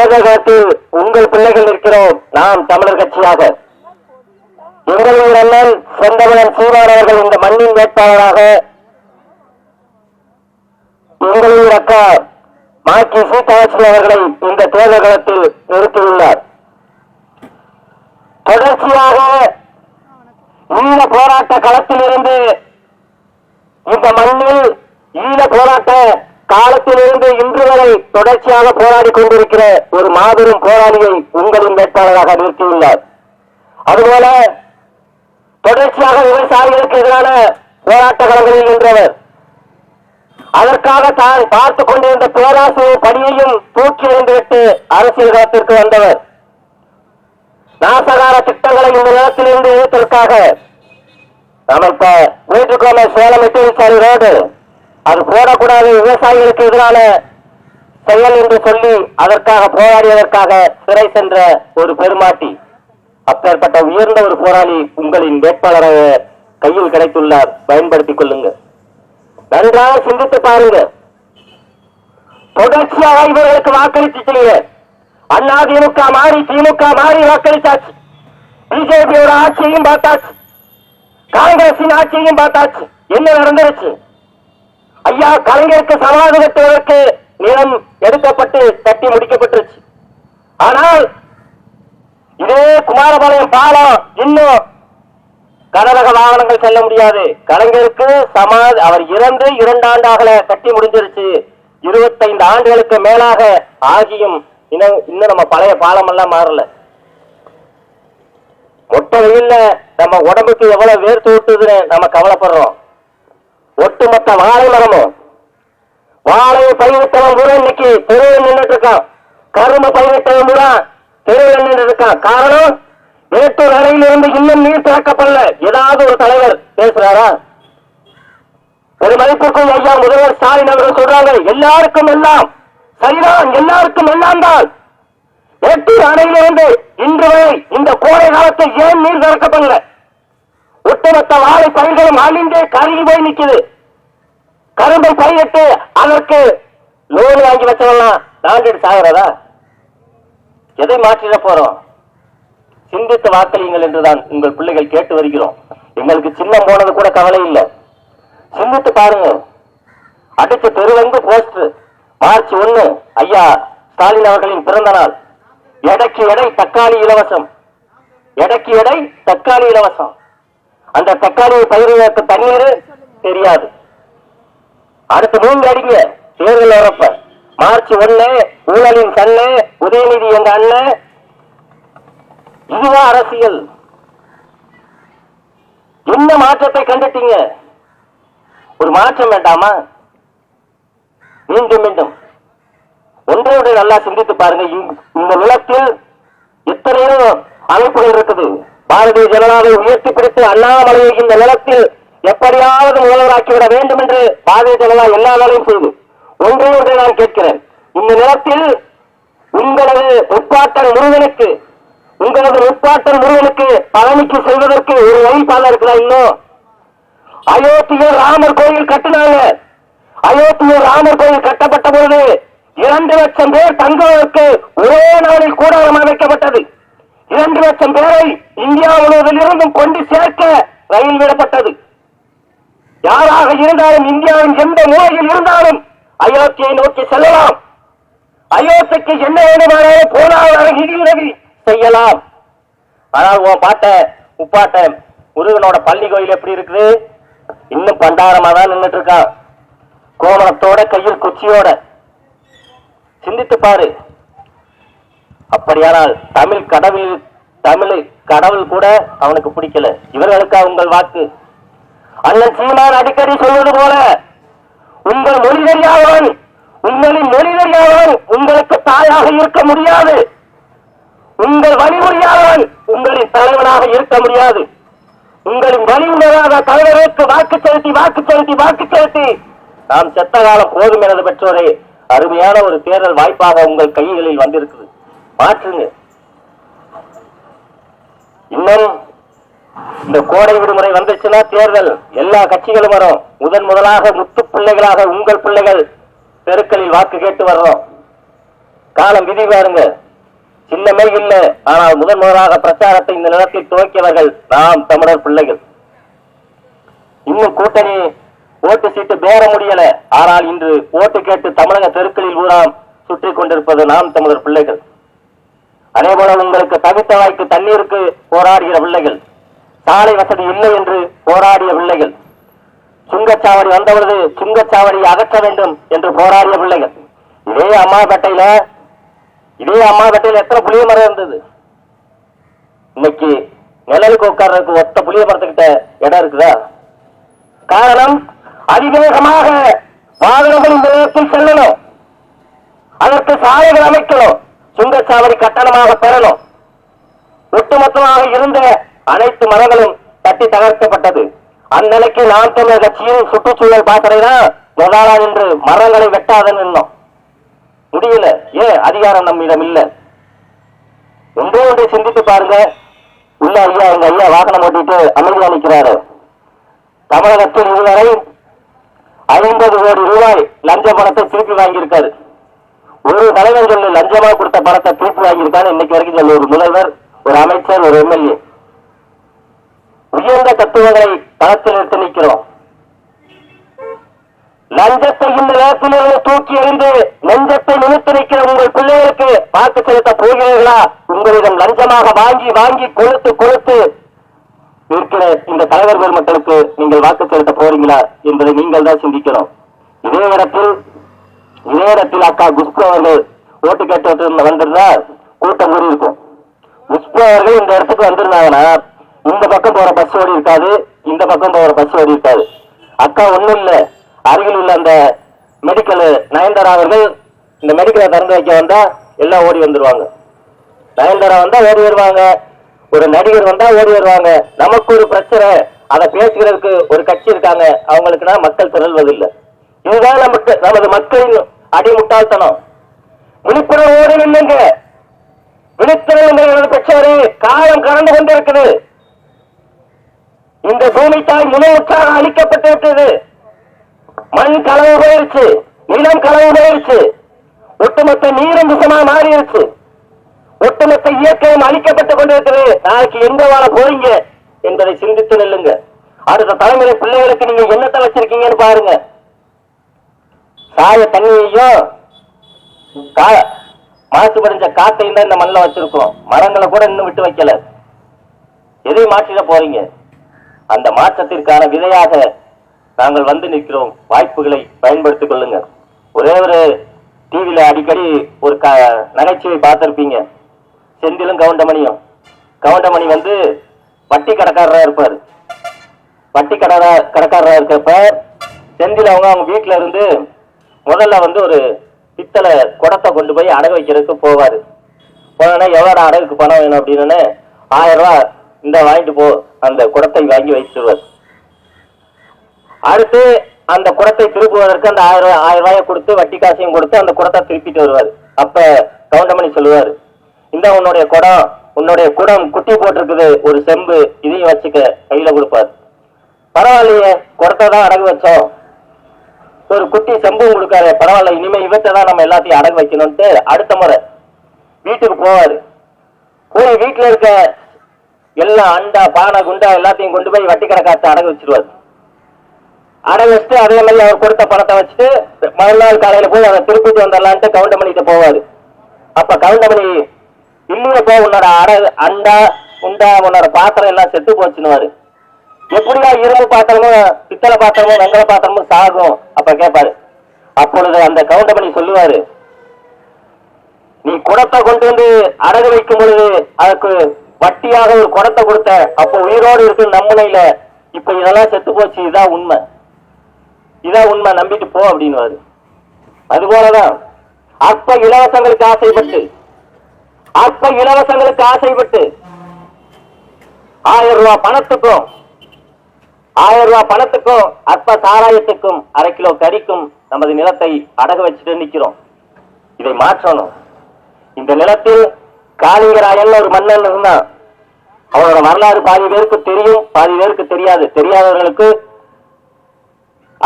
உலக தேர்தல் உங்கள் பிள்ளைகள் இருக்கிறோம் நாம் தமிழர் கட்சியாக. எங்களுடைய அண்ணன் செந்தமிழன் சீமான் அவர்கள் இந்த மண்ணின் வேட்பாளராக. எங்களுடைய அக்கா மாக்கி சீதாலட்சுமி அவர்களை இந்த தேர்தல் களத்தில் நிறுத்தியுள்ளார். தொடர்ச்சியாக ஈழ போராட்ட களத்திலிருந்து இந்த மண்ணில் ஈழ போராட்ட காலத்திலிருந்து இன்று வரை தொடர்ச்சியாக போராடி கொண்டிருக்கிற ஒரு மாபெரும் போராளியை உங்களின் வேட்பாளராக நிறுத்தியுள்ளார். அதுபோல தொடர்ச்சியாக விவசாயிகளுக்கு எதிரான போராட்ட களங்களில் நின்றவர். அதற்காக தான் பார்த்துக் கொண்டிருந்த பேராசிரியர் பணியையும் தூக்கி எறிந்துவிட்டு அரசியல் களத்திற்கு வந்தவர். நாசகார திட்டங்களை இந்த நிலத்திலிருந்து இழுத்ததற்காக நம்ம இப்ப வீட்டுக்கோம சேலம் எட்டிச்சாரி ரோடு அது போடக்கூடாது விவசாயிகளுக்கு எதிரான செயல் என்று சொல்லி அதற்காக போராடியதற்காக சிறை சென்ற ஒரு பெருமாட்டி. அப்பேற்பட்ட உயர்ந்த ஒரு போராளி உங்களின் வேட்பாளராக கையில் கிடைத்துள்ளார். பயன்படுத்திக் கொள்ளுங்க நன்றாக சிந்தித்து பாருங்க தொடர்ச்சியாக இவர்களுக்கு வாக்களிச்சிட்டீங்க அண்ணா திமுக மாறி திமுக மாறி வாக்களித்தாச்சு. பிஜேபியோட ஆட்சியையும் பார்த்தாச்சு. காங்கிரசின் ஆட்சியையும் பார்த்தாச்சு. என்ன நடந்துருச்சு? ஐயா கலைஞருக்கு சமாதி கட்டுவதற்கு நிலம் எடுக்கப்பட்டு கட்டி முடிக்கப்பட்டுருச்சு. ஆனால் இதே குமாரபாளையம் பாலம் இன்னும் கனரக வாகனங்கள் செல்ல முடியாது. கலைஞருக்கு சமாதி அவர் இறந்து இரண்டு ஆண்டாக கட்டி முடிஞ்சிருச்சு. இருபத்தைந்து ஆண்டுகளுக்கு மேலாக ஆகியும் இன்னும் இன்னும் நம்ம பழைய பாலம் எல்லாம் மாறல. மொட்டை வெயில்ல நம்ம உடம்புக்கு எவ்வளவு வேர்த்து ஊட்டுதுன்னு நம்ம கவலைப்படுறோம். ஒட்டுமொத்த வாழை மரமும். வாழையை பயிரிட்டவன் கூட இன்னைக்கு தெருவில் நின்றுட்டு இருக்கான் கரும்பு பயிரிட்டவன் கூட தெருவில் நின்று இருக்கான் காரணம் மேட்டூர் அணையிலிருந்து இன்னும் நீர் திறக்கப்படல. ஏதாவது ஒரு தலைவர் பேசுறாரா? ஒரு மதிப்பிற்கும் ஐயா முதல்வர் ஸ்டாலின் அவர்கள் சொல்றாங்க எல்லாருக்கும் எல்லாம் சரிதான் எல்லாருக்கும் எல்லாம் தான். மேட்டூர் அணையிலிருந்து இன்று வரை இந்த கோடை காலத்தில் ஏன் நீர் திறக்கப்படல? ஒட்டுமொத்த வாழை பயிர்களும் அழிந்தே கருகி போய் நிக்குது. கரும்பை பயிரிட்டு அதற்கு லோன் வாங்கி வச்சவெல்லாம் நாண்டிட்டு சாகிறதா? எதை மாற்றிட போறோம்? சிந்தித்து வாக்களியுங்கள் என்றுதான் உங்கள் பிள்ளைகள் கேட்டு வருகிறோம். எங்களுக்கு சின்னம் போனது கூட கவலை இல்லை. சிந்தித்து பாருங்க அடுத்த தெருவெங்கு போஸ்ட் மார்ச் ஒண்ணு ஐயா ஸ்டாலின் அவர்களின் பிறந்த நாள். எடைக்கு எடை தக்காளி இலவசம். எடைக்கு எடை தக்காளி இலவசம். அந்த தக்காளியை பயிர்களுக்கு தண்ணீர் தெரியாது. அடுத்து மூன்று அடிங்க. தேர்தல் வரப்ப. மார்ச் ஒண்ணு ஊழலின் கண்ணு உதயநிதி என்ற அண்ணன் இதுதான் அரசியல். என்ன மாற்றத்தை கண்டுட்டீங்க? ஒரு மாற்றம் வேண்டாமா? மீண்டும் மீண்டும். ஒன்றை நல்லா சிந்தித்து பாருங்க. இந்த நிலத்தில் எத்தனையோ அமைப்புகள் இருக்குது. பாரதிய ஜனதாவை உயர்த்தி பிடித்து அண்ணாமலையை இந்த நிலத்தில் எப்படியாவது முதல்வராக்கிவிட வேண்டும் என்று பாரதிய ஜனதா எல்லா வேலையும் செய்து. ஒன்றே ஒன்றை நான் கேட்கிறேன். இந்த நிலத்தில் உங்களது முப்பாட்டன் முருகனுக்கு உங்களது முப்பாட்டன் முருகனுக்கு பழனிக்கு செல்வதற்கு ஒரு வழி பாதை இருக்கிறா இன்னும் அயோத்தியில் ராமர் கோயில் கட்டினாங்க. அயோத்தியில் ராமர் கோயில் கட்டப்பட்ட பொழுது இரண்டு லட்சம் பேர் தங்குவதற்கு ஒரே நாளில் கூடாரம் அமைக்கப்பட்டது இரண்டு லட்சம் பேரை இந்தியா முழுவதில் இருந்தும் கொண்டு சேர்க்க ரயில் விடப்பட்டது. யாராக இருந்தாலும் இந்தியாவின் எந்த மூலையில் இருந்தாலும் அயோத்தியை நோக்கி செல்லலாம். அயோத்திக்கு என்ன வேண்டுமானாலும் போனால் நிதியுதவி செய்யலாம். ஆனால் உன் பாட்ட உப்பாட்ட முருகனோட பள்ளி கோயில் எப்படி இருக்குது? இன்னும் பண்டாரமா தான் நின்னுட்டு இருக்கான் கோமணத்தோட கையில் குச்சியோட. சிந்தித்து பாரு. அப்படியானால் தமிழ் கடவுள் தமிழ் கடவுள் கூட அவனுக்கு பிடிக்கல. இவர்களுக்கா உங்கள் வாக்கு? அண்ணன் சீமான் அடிக்கடி சொல்வது போல உங்கள் மொழி தெரியாதவன் உங்களின் மொழி தெரியாதவன் உங்களுக்கு தாயாக இருக்க முடியாது. உங்கள் வழிமுறையாளன் உங்களின் தலைவனாக இருக்க முடியாது. உங்களின் வழிமுறையாக தலைவருக்கு வாக்கு செலுத்தி வாக்கு செலுத்தி வாக்கு செலுத்தி நாம் செத்த காலம் போதும் எனது பெற்றோரே அருமையான ஒரு தேர்தல் வாய்ப்பாக உங்கள் கைகளில் வந்திருக்குது மாற்றுங்க. இன்னும் இந்த கோடை விடுமுறை வந்துச்சுன்னா தேர்தல். எல்லா கட்சிகளும் வரும். முதன் முதலாக முத்து பிள்ளைகளாக உங்கள் பிள்ளைகள் தெருக்களில் வாக்கு கேட்டு வர்றோம். காலம் விதி பாருங்க. சின்னமே இல்லை. ஆனால் முதன் முதலாக பிரச்சாரத்தை இந்த நிலத்தில் துவக்கியவர்கள் நாம் தமிழர் பிள்ளைகள். இன்னும் கூட்டணி ஓட்டு சீட்டு பேர முடியல. ஆனால் இன்று ஓட்டு கேட்டு தமிழக தெருக்களில் ஊராம் சுற்றி கொண்டிருப்பது நாம் தமிழர் பிள்ளைகள். அதே போல உங்களுக்கு தவித்த வாய்க்கு தண்ணீருக்கு போராடுகிற பிள்ளைகள். சாலை வசதி இல்லை என்று போராடிய பிள்ளைகள். சுங்கச்சாவடி வந்தவரது சுங்கச்சாவடியை அகற்ற வேண்டும் என்று போராடிய பிள்ளைகள். இதே அம்மாபேட்டையில இதே அம்மாபேட்டையில எத்தனை புளிய மரம் இருந்தது? இன்னைக்கு நிழலுக்கு உட்கார்றதுக்கு ஒத்த புளிய மரத்துக்கிட்ட இடம் இருக்குதா? காரணம் அதிவேகமாக வாகனங்கள் இந்த நேரத்தில் செல்லணும். அதற்கு சாலைகள் அமைக்கணும். சுங்கச்சாவடி கட்டணமாக பெறணும். ஒட்டுமொத்தமாக இருந்த அனைத்து மதங்களும் தட்டி தகர்க்கப்பட்டது. அந்நிலைக்கு நாம் தமிழர் கட்சியின் சுற்றுச்சூழல் பாசறைனா முதலா என்று மரங்களை வெட்டாத நின்னோம். முடியல. ஏன்? அதிகாரம் நம்மிடம் இல்ல. ஒன்றே ஒன்றை சிந்தித்து பாருங்க. உள்ள ஐயா எங்க ஐயா வாகனம் ஓட்டிட்டு அமைதியா நிற்கிறாரு. தமிழகத்தில் இதுவரை ஐம்பது கோடி ரூபாய் லஞ்ச பணத்தை திருப்பி வாங்கியிருக்காரு. ஒரு தலைவர் சொல்லி லஞ்சமா கொடுத்த பணத்தை திருப்பி வாங்கியிருக்காரு இன்னைக்கு வரைக்கும் சொல்லி ஒரு முதல்வர் ஒரு அமைச்சர் ஒரு எம்எல்ஏ. உயர்ந்த தத்துவங்களை களத்தில் எடுத்து நிற்கிறோம். லஞ்சத்தை இந்த நேரத்திலிருந்து தூக்கி எறிந்து நெஞ்சத்தை நிமித்து நிற்கிற உங்கள் பிள்ளைகளுக்கு பார்த்து செலுத்த போகிறீர்களா? உங்களிடம் லஞ்சமாக வாங்கி வாங்கி கொடுத்து கொடுத்து இருக்கிற இந்த தலைவர் பெருமக்களுக்கு நீங்கள் வாக்கு செலுத்த போறீங்களா என்பதை நீங்கள் தான் சிந்திக்கணும் இதே இடத்தில் இதே இடத்தில் அக்கா குஸ்பு அவர்கள் ஓட்டு கேட்டு வந்திருந்தா கூட்டம் கூடி இருக்கும். குஷ்பு அவர்கள் இந்த இடத்துக்கு வந்திருந்தாங்கன்னா இந்த பக்கம் போற பஸ் ஓடி இருக்காது இந்த பக்கம் போற பஸ் ஓடி இருக்காது. அக்கா ஒண்ணும் இல்ல. அருகில் உள்ள அந்த மெடிக்கல் நயன்தாரா அவர்கள் இந்த மெடிக்கலை திறந்து வைக்க வந்தா எல்லாம் ஓடி வந்துருவாங்க. நயன்தாரா வந்தா ஓடி வருவாங்க. ஒரு நடிகர் வந்தா ஓடி வருவாங்க. நமக்கு ஒரு பிரச்சனை. அதை பேசுகிறதுக்கு ஒரு கட்சி இருக்காங்க. அவங்களுக்குனா மக்கள் திரள்வதில்லை. இதுதான் நமக்கு நமது மக்களின் அடிமுட்டாள்தனம். விழிப்புணர்வோடு நில்லுங்க. விழிப்புணர்வு பெற்றவரே காலம் கடந்து கொண்டிருக்குது. இந்த பூமி தாய் முழுமுற்றாக அழிக்கப்பட்டு விட்டது மண் களவு போயிருச்சு நிலம் களவு போயிருச்சு ஒட்டுமொத்த நீரும் விஷமா மாறிடுச்சு. ஒட்டுமொத்த இயற்கையும் அழிக்கப்பட்டுக் கொண்டிருக்கிறது. நாளைக்கு எங்க வாழ போறீங்க என்பதை சிந்தித்து நில்லுங்க. அடுத்த தலைமுறை பிள்ளைகளுக்கு நீங்க என்னத்தை வச்சிருக்கீங்கன்னு பாருங்க. சாய தண்ணியையும் மாற்று மாசுபடிஞ்ச காத்தையும் தான் இந்த மண்ணில் வச்சிருக்கோம் மரங்களை கூட இன்னும் விட்டு வைக்கல. எதையும் மாற்றிட போறீங்க. அந்த மாற்றத்திற்கான விதையாக நாங்கள் வந்து நிற்கிறோம். வாய்ப்புகளை பயன்படுத்திக் கொள்ளுங்க ஒரே ஒரு டிவியில அடிக்கடி ஒரு க நகைச்சுவை பார்த்துருப்பீங்க. செந்திலும் கவுண்டமணியும். கவுண்டமணி வந்து வட்டி கடைக்காரராக இருப்பார். வட்டி கடை கடைக்காரராக இருக்கிறப்ப செந்தில் அவங்க அவங்க வீட்டில் இருந்து முதல்ல வந்து ஒரு பித்தளை குடத்தை கொண்டு போய் அடகு வைக்கிறதுக்கு போவார். போனா எவ்வளோ அடகுக்கு பணம் வேணும் அப்படின்னு ஆயிரம் ரூபா இந்த வாங்கிட்டு போ அந்த குடத்தை வாங்கி வைத்துருவார் அடுத்து அந்த குடத்தை திருப்புவதற்கு அந்த ஆயிரம் ரூபாய் ஆயிரம் ரூபாயை கொடுத்து வட்டி காசையும் கொடுத்து அந்த குடத்தை திருப்பிட்டு வருவார். அப்ப கவுண்டமணி சொல்லுவார் இந்த உன்னுடைய குடம் உன்னுடைய குடம் குட்டி போட்டிருக்குது ஒரு செம்பு இதையும் வச்சுக்க கையில கொடுப்பார். பரவாயில்லையே குடத்தை தான் அடகு வச்சோம். ஒரு குட்டி செம்பும் கொடுக்காரு பரவாயில்ல இனிமே இவற்றை தான் நம்ம எல்லாத்தையும் அடகு வைக்கணும்ட்டு அடுத்த முறை வீட்டுக்கு போவாரு. போய் வீட்டுல இருக்க எல்லாம் அண்டா பானை குண்டா எல்லாத்தையும் கொண்டு போய் வட்டி கடைக்காத்து அடகு வச்சிருவாரு. அடகு வச்சுட்டு அதே மாதிரி அவர் கொடுத்த பணத்தை வச்சுட்டு மறுநாள் காலையில போய் அதை திருப்பிட்டு வந்துடலான்ட்டு கவுண்டமணிகிட்ட போவாரு. அப்ப கவுண்டமணி இல்லையே போ உன்னோட அடகு அண்டா உண்டா உன்னோட பாத்திரம் எல்லாம் செத்து போச்சுன்னுவாரு. எப்படியா இரும்பு பாத்திரமும் பித்தளை பாத்திரமும் வெங்கல பாத்திரமும் சாகும்? அப்ப கேட்பாரு அப்பொழுது அந்த கவுண்டமணி சொல்லுவாரு நீ குடத்தை கொண்டு வந்து அடகு வைக்கும் பொழுது அதுக்கு வட்டியாக ஒரு குடத்தை கொடுத்த அப்போ உயிரோடு இருக்கு நம்மளையில இப்ப இதெல்லாம் செத்து போச்சு இதான் உண்மை. இதான் உண்மை நம்பிட்டு போ அப்படின்னு அது போலதான் அற்ப இலவசங்களுக்கு ஆசைப்பட்டு அற்ப இலவசங்களுக்கு ஆசைப்பட்டு ஆயிரம் ரூபாய் பணத்துக்கும் ஆயிரம் ரூபாய் பணத்துக்கும் அற்ப சாராயத்துக்கும் அரை கிலோ கறிக்கும் நமது நிலத்தை அடகு வச்சுட்டு நிக்கிறோம். இதை மாற்றணும். இந்த நிலத்தில் காளிங்கராயன் ஒரு மன்னன் இருந்தான். அவனோட வரலாறு பாதி பேருக்கு தெரியும் பாதி பேருக்கு தெரியாது. தெரியாதவர்களுக்கு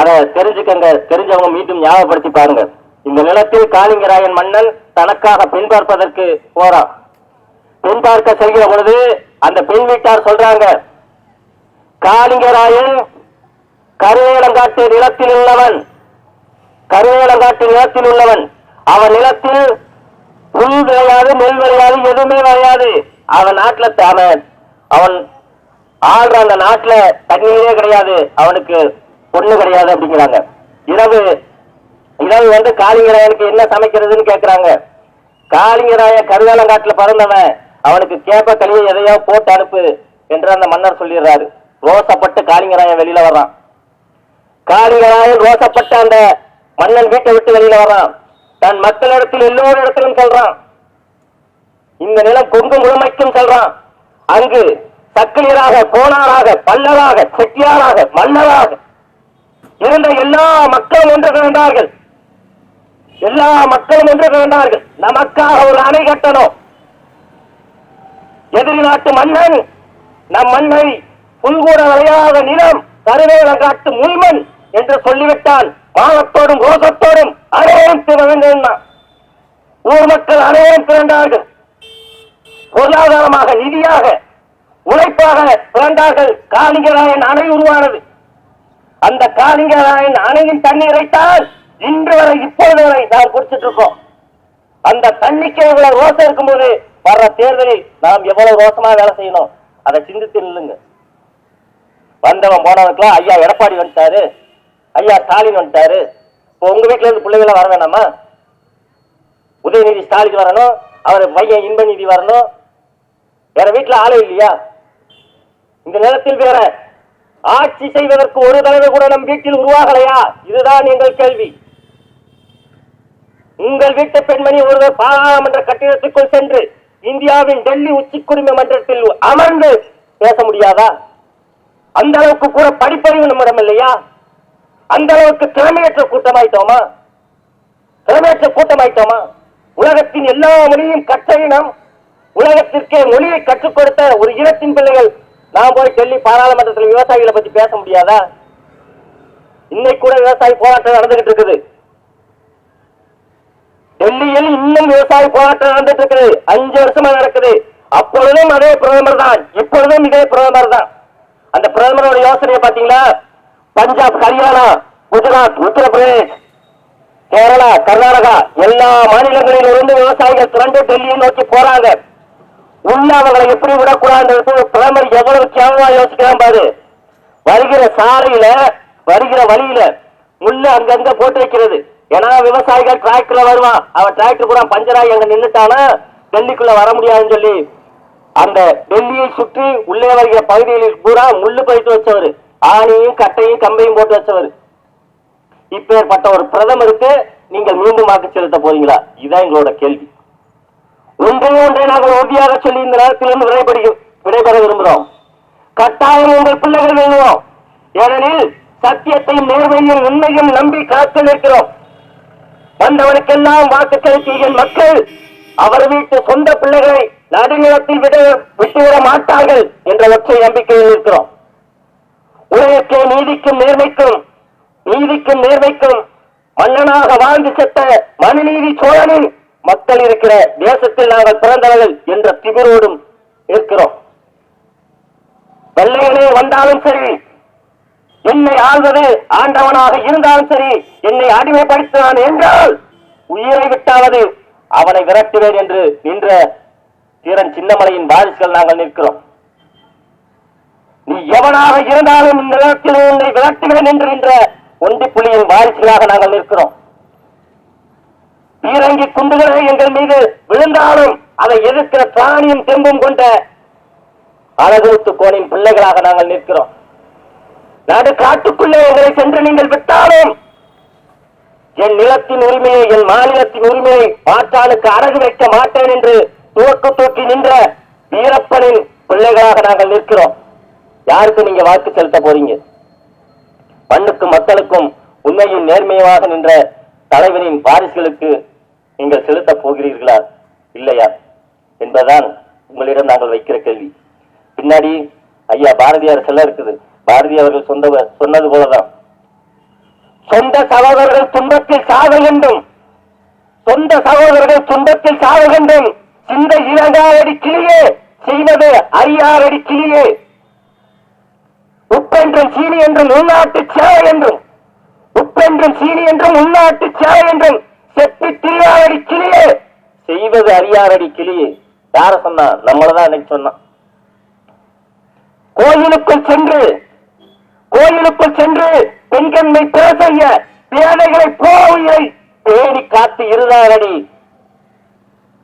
அதை தெரிஞ்சுக்கங்க தெரிஞ்சவங்க மீண்டும் ஞாபகப்படுத்தி பாருங்க. இந்த நிலத்தில் காளிங்கராயன் மன்னன் தனக்காக பெண் பார்ப்பதற்கு போறான். பெண் பார்க்க செல்கிற பொழுது அந்த பெண் வீட்டார் சொல்றாங்க காளிங்கராயன் கருவேலங்காட்டு நிலத்தில் உள்ளவன். கருவேலங்காட்டு நிலத்தில் உள்ளவன். அவன் நிலத்தில் புல் விளையாது நெல் விளையாது எதுவுமே விளையாது அவன் நாட்டுல த- அவன் அவன் ஆள்ற அந்த நாட்டுல தண்ணீரே கிடையாது. அவனுக்கு பொண்ணு கிடையாது அப்படிங்கிறாங்க. இரவு இரவு வந்து காளிங்கராயனுக்கு என்ன சமைக்கிறதுன்னு கேக்குறாங்க. காளிங்கராய கருவேலங்காட்டுல பிறந்தவன். அவனுக்கு கேப்ப கழிவு எதையோ போட்டு அனுப்பு என்று அந்த மன்னர் சொல்லிடுறாரு. ரோசப்பட்டு காளிங்கராயன் வெளியில வர்றான். காளிங்கராயன் ரோசப்பட்டு அந்த மன்னன் வீட்டை விட்டு வெளியில வர்றான். தன் மக்களிடத்தில் எல்லோரு இடத்திலும் சொல்றான். இந்த நிலம் கொங்கு முழுமைக்கும் சொல்றான். அங்கு சக்கிலியராக கோணாராக பல்லராக செட்டியாராக மன்னராக இருந்த எல்லா மக்களும் ஒன்று கிடந்தார்கள் எல்லா மக்களும் ஒன்று கிடந்தார்கள் நமக்காக ஒரு அணை கட்டணும். எதிரி நாட்டு மன்னன் நம் மண்ணை புல்கூட விளையாத நிலம் கருவேலங்காட்டு முன்மன் என்று சொல்லிவிட்டால் மானத்தோடும் கோஷத்தோடும் அனைவரும் திரண்டான் ஊர் மக்கள் அனைவரும் திரண்டார்கள் பொருளாதாரமாக நிதியாக உழைப்பாக பிறந்தார்கள். காளிங்கராயன் அணை உருவானது. அந்த காளிங்கராயன் அணையின் தண்ணீரைத்தான் இன்று வரை இப்பொழுது வரை நாம் குடிச்சிட்டு இருக்கோம். அந்த தண்ணிக்கே இவ்வளவு ரோசம் இருக்கும்போது வர்ற தேர்தலில் நாம் எவ்வளவு ரோசமா வேலை செய்யணும்? அதை சிந்தித்து நில்லுங்க. வந்தவன் போனவனுக்குலாம் ஐயா எடப்பாடி வந்துட்டாரு. ஐயா ஸ்டாலின் வந்துட்டாரு. இப்போ உங்க வீட்டுல இருந்து பிள்ளைகளை வர வேணாமா? உதயநிதி ஸ்டாலின் வரணும் அவர் பையன் இன்பநிதி வரணும். வேற வீட்டுல ஆளே இல்லையா? இந்த நேரத்தில் வேற ஆட்சி செய்வதற்கு ஒரு தடவை கூட நம் வீட்டில் உருவாகலையா? இதுதான் எங்கள் கேள்வி. உங்கள் வீட்டு பெண்மணி ஒருவர் பாராளுமன்ற கட்டிடத்துக்குள் சென்று இந்தியாவின் டெல்லி உச்சிக்குரிமை மன்றத்தில் அமர்ந்து பேச முடியாதா? அந்த அளவுக்கு கூட படிப்பறிவு நம்மிடம் இல்லையா? அந்த அளவுக்கு திறமையற்ற கூட்டமாயிட்டோமா? திறமையற்ற கூட்டமாயிட்டோமா? உலகத்தின் எல்லா மொழியும் கற்ற உலகத்திற்கே மொழியை கற்றுக் கொடுத்த ஒரு இனத்தின் பிள்ளைகள் நான் போய் டெல்லி பாராளுமன்றத்தில் விவசாயிகளை பத்தி பேச முடியாதா? இன்னைக்கு கூட விவசாய போராட்டம் நடந்துகிட்டு இருக்குது. டெல்லியில் இன்னும் விவசாய போராட்டம் நடந்துட்டு இருக்குது. அஞ்சு வருஷமா நடக்குது. அப்பொழுதும் அதே பிரதமர் தான். இப்பொழுதும் இதே பிரதமர் தான். அந்த பிரதமரோட யோசனையை பாத்தீங்களா பஞ்சாப் ஹரியானா குஜராத் உத்தரப்பிரதேஷ் கேரளா கர்நாடகா எல்லா மாநிலங்களில் இருந்து விவசாயிகள் திரண்டு டெல்லியை நோக்கி போறாங்க. உள்ள அவங்களை எப்படி விடக்கூடாது பிரதமர் எவ்வளவு கேவலமா யோசிக்கிறான் பாரு. வருகிற சாலையில வருகிற வழியில முள்ள அங்கங்க போட்டு வைக்கிறது. ஏன்னா விவசாயிகள் டிராக்டர்ல வருவான். அவன் டிராக்டர் கூட பஞ்சராகி அங்க நின்றுட்டானா டெல்லிக்குள்ள வர முடியாதுன்னு சொல்லி. அந்த டெல்லியை சுற்றி உள்ளே வருகிற பகுதிகளில் பூரா முள்ளு பறித்து வச்சவர். ஆணையும் கட்டையும் கம்பையும் போட்டு வச்சவர். இப்பேற்பட்ட ஒரு பிரதமருக்கு நீங்கள் மீண்டும் வாக்கு செலுத்த போறீங்களா? இதுதான் எங்களோட கேள்வி. ஒன்றையும் ஒன்றை நாங்கள் உறுதியாக சொல்லி இந்த நேரத்திலிருந்து விடைபடி விடைபெற விரும்புகிறோம். கட்டாயம் உங்கள் பிள்ளைகள் வேணுவோம் ஏனெனில் சத்தியத்தையும் நேர்மையும் உண்மையும் நம்பி காத்து நிற்கிறோம். வந்தவனுக்கெல்லாம் வாக்கு செலுத்திய என் மக்கள் அவர் வீட்டு சொந்த பிள்ளைகளை நடுநிலத்தில் விட விட்டுவிட மாட்டார்கள் என்ற ஒற்றை நம்பிக்கையில் இருக்கிறோம் உலகத்தை நீதிக்கும் நேர்மைக்கும் நீதிக்கும் நேர்மைக்கும் மன்னனாக வாழ்ந்து செத்த மனுநீதி சோழனின் மக்கள் இருக்கிற தேசத்தில் நாங்கள் பிறந்தவர்கள் என்ற திமிரோடும் இருக்கிறோம். வெள்ளையனே வந்தாலும் சரி என்னை ஆள்வது ஆண்டவனாக இருந்தாலும் சரி என்னை அடிமைப்படுத்தினான் என்றால் உயிரை விட்டாவது அவனை விரட்டுவேன் என்று நின்ற தீரன் சின்னமலையின் வாரிசுகள் நாங்கள் நிற்கிறோம். நீ எவனாக இருந்தாலும் இந்த நேரத்தில் உன்னை விளக்குகிறேன் என்று நின்ற ஒண்டி புலியின் வாரிசுகளாக நாங்கள் நிற்கிறோம். பீரங்கி குண்டுகளை எங்கள் மீது விழுந்தாலும் அதை எதிர்க்கிற பிராணியும் தெம்பும் கொண்ட அழகுத்து கோணின் பிள்ளைகளாக நாங்கள் நிற்கிறோம். நடு காட்டுக்குள்ளே எங்களை சென்று நீங்கள் விட்டாலும் என் நிலத்தின் உரிமையை என் மாநிலத்தின் உரிமையை மாற்றானுக்கு அரகு வைக்க மாட்டேன் என்று துவக்கு தூக்கி நின்ற வீரப்பனின் பிள்ளைகளாக நாங்கள் நிற்கிறோம். யாருக்கு நீங்க வாக்கு செலுத்த போறீங்க? மண்ணுக்கும் மக்களுக்கும் உண்மையும் நேர்மையுமாக நின்ற தலைவனின் வாரிசுகளுக்கு நீங்கள் செலுத்த போகிறீர்களா? இல்லையா? என்பதுதான் உங்களிடம் நாங்கள் வைக்கிற கேள்வி. பின்னாடி ஐயா பாரதியார் செல்ல இருக்குது. பாரதி அவர்கள் சொந்த சொன்னது போலதான். சொந்த சகோதரர்கள் துன்பத்தில் சாக வேண்டும். சொந்த சகோதரர்கள் துன்பத்தில் சாவுகின்றேன் சிந்தை இளங்காரடி கிளியே செய்வது அரியாரடி கிளியே. உப்பென்றும் சீனி என்றும் உள்நாட்டு சேவை என்றும் உப்பென்றும் சீனி என்றும் உள்நாட்டு சேவை என்றும் செப்பி திரியாரடி கிளியே. செய்வது அரியாரடி கிளியே. யார சொன்னா? நம்மளதான் அன்னைக்கு சொன்னான் கோயிலுக்குள் சென்று கோயிலுக்குள் சென்று பெண்கண்மை பிற செய்ய பேதைகளை போவியை பேணி காத்து இருதாரடி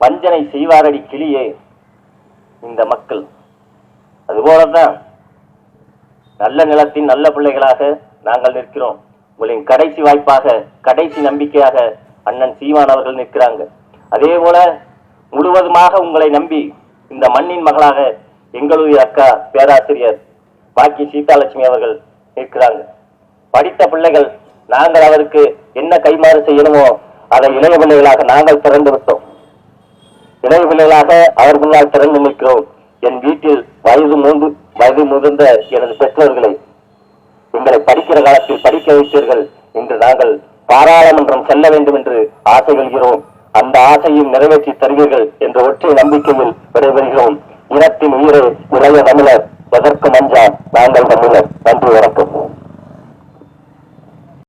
வஞ்சனை செய்வாரடி கிளியே. இந்த மக்கள். அதுபோலதான் நல்ல நிலத்தின் நல்ல பிள்ளைகளாக நாங்கள் நிற்கிறோம். உங்களின் கடைசி வாய்ப்பாக கடைசி நம்பிக்கையாக அண்ணன் சீமான் அவர்கள் நிற்கிறாங்க. அதே போல முழுவதுமாக உங்களை நம்பி இந்த மண்ணின் மகளாக எங்களுடைய அக்கா பேராசிரியர் பாக்கி சீதாலட்சுமி அவர்கள் நிற்கிறாங்க. படித்த பிள்ளைகள் நாங்கள் அவருக்கு என்ன கைமாறு செய்யணுமோ அதை இளைய பிள்ளைகளாக நாங்கள் திறந்து விட்டோம். இளைய பிள்ளைகளாக அவர் முன்னால் திறந்து நிற்கிறோம். என் வீட்டில் வயது மூன்று வயது முதிர்ந்த எனது பெற்றோர்களை எங்களை படிக்கிற காலத்தில் படிக்க வைத்தீர்கள் என்று நாங்கள் பாராளுமன்றம் செல்ல வேண்டும் என்று ஆசை கொள்கிறோம். அந்த ஆசையும் நிறைவேற்றி தருவீர்கள் என்ற ஒற்றை நம்பிக்கையில் விடைபெறுகிறோம். இனத்தின் உயிரை இளைய தமிழர் எதற்கும் அஞ்சான் நாங்கள் தமிழர்.